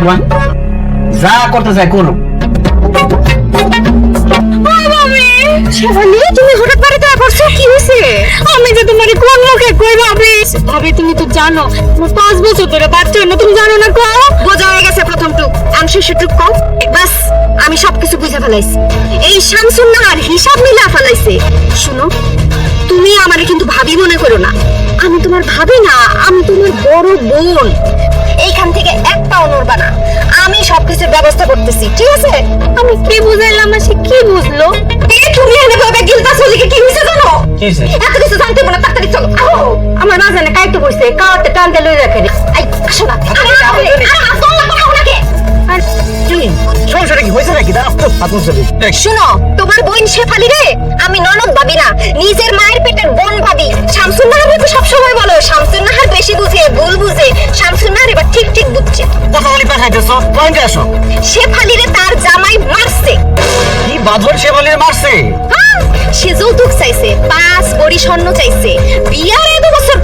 একবার যা করতে চাই করো তুমি আমি তো জানো পাঁচ বছর ধরে বাচ্চা না জানো না কো? বোঝা হয়ে গেছে প্রথম টুক। আমি টুক কও। বাস আমি সবকিছু বুঝে ফেলাইছি। এই শামসুন নাহার হিসাব মিলা ফেলাইছে। শুনো আমারে কিন্তু ভাবি মনে করো না। আমি তোমার ভাবি না আমি তোমার বড় বোন। এইখান থেকে এক পাও নড়বা না। আমি সবকিছুর ব্যবস্থা করতেছি ঠিক আছে? আমি কি বুঝাইলাম সে কি বুঝলো? এ তুমি এনে ভাবে গিলতা চলিকে কি হইছে জানো? কি হইছে? এত কিছু জানতে মনে তাড়াতাড়ি চলো। আও আমার না জানে কাইতে বসে কাওয়াতে টানতে লই রাখে আই আসো না। আরে আরে আরে আর কি? হয়েছে নাকি? দাঁড়াও হাত মুছে। শুনো তোমার বোন শেফালি রে আমি ননদ বলি পয়েন্টে আসো শেফালিরে তার জামাই মারছে। কি বাঁধন শেফালির মারছে? হ্যাঁ, সে যৌতুক চাইছে পাঁচ বড়ি স্বর্ণ চাইছে। বিয়ার এত বছর